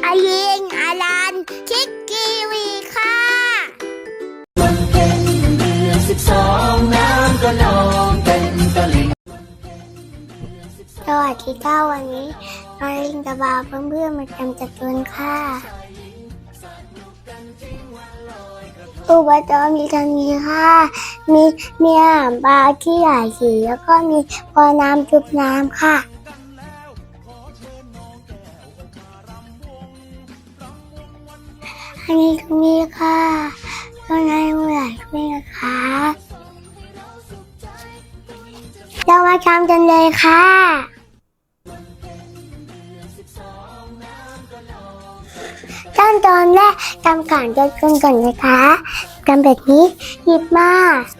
อายิงอาลันคิกกีวีค่ะวันเพ็ญเดือนสิบสองน้ำก็นองเต็มตลิ่งสวัสดีค่ะวันนี้น้องลิงกับบ่าวเพื่อนมาทำจัตุนค่ะอุปกรณ์มีทั้งนี้ค่ะ มีมีอาหารปลาที่ใหญ่สีแล้วก็มีพอน้ำจุบน้ำค่ะ อันนี้ตรงนี้ค่ะข้างในเหมือนด้วยนะคะเรามาทำกันเลยค่ะขั้นตอนแรกทำก่อนจะขึ้นก่อนนะคะทำแบบนี้หยิบมา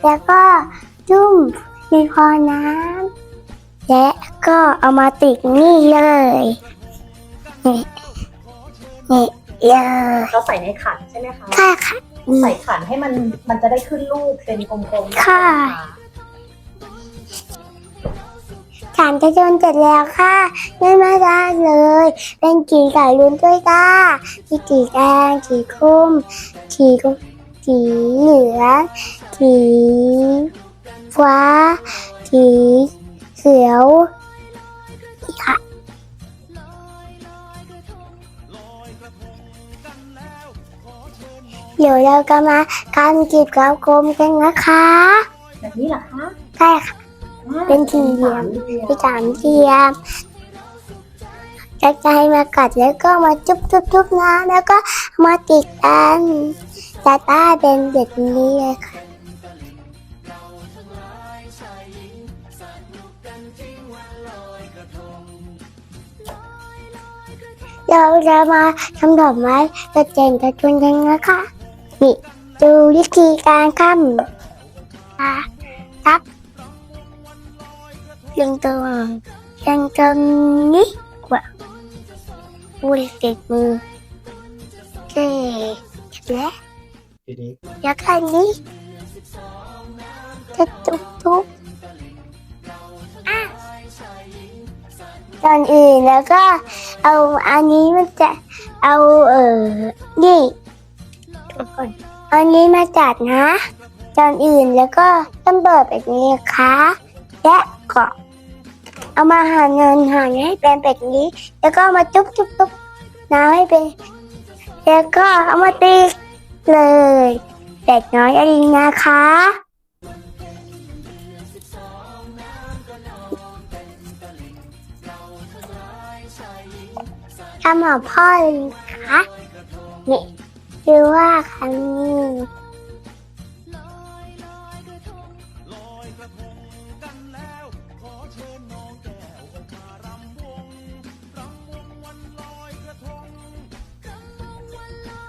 แล้วก็จุ่มในคอน้ำและก็เอามาติดนี่เลยนี่นี่ เลยเราใส่ในขันใช่ไหมคะค่ะค่ะนี่ใส่ขันให้มันมันจะได้ขึ้นรูปเป็นกลมๆค่ะฐานจะจนเสร็จแล้วค่ะไม่มาได้เลย เป็นสีสายลุ้นด้วยค่ะมีสีแดงสีคุ้มสีกุ้มสีเหลืองสีฟ้าสีเขียว เดี๋ยวเราก็มาการจีบกับกลมกันนะคะ แบบนี้เหรอคะใช่ค่ะ เป็นสี่เหลี่ยมเป็นสามเหลี่ยมพี่สามเทียมจะใจมากัดแล้วก็มาจุ๊บจุ๊บจุ๊บนะ แล้วก็มาติดกันจะใต้เป็นแบบนี้เลยค่ะเราจะมาทำดอกไม้กระเจงกระจุนกันนะคะ นี่ดูวิธีการทำค่ะครับยังตรงยังตรงนี้กว่าอุ้ยติดมือโอเคแล้วทีนี้แล้วคันนี้จะทุบทุบอะตอนอื่นแล้วก็เอาอันนี้มันจะเอาเออนี่ อันนี้มาจัดนะตอนอื่นแล้วก็ต้องเปิดแบบนี้นะคะและก็เอามาหั่นเงินหั่นให้เป็นแบบนี้ แล้วก็มาจุ๊บจุ๊บจุ๊บน้ำให้เป็น แล้วก็เอามาตีเลยเป็ดน้อยอลิงนะคะทำหอพ่อเลยนะคะนี่ คือว่าครั้งนี้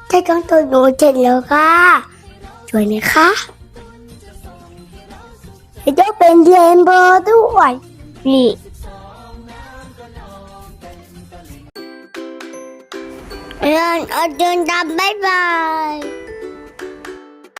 ถ้าต้องตัวหนูเสร็จแล้วค่ะสวยไหมคะแล้วจะเป็นเรนโบว์ด้วยนี่ เดินเอาเ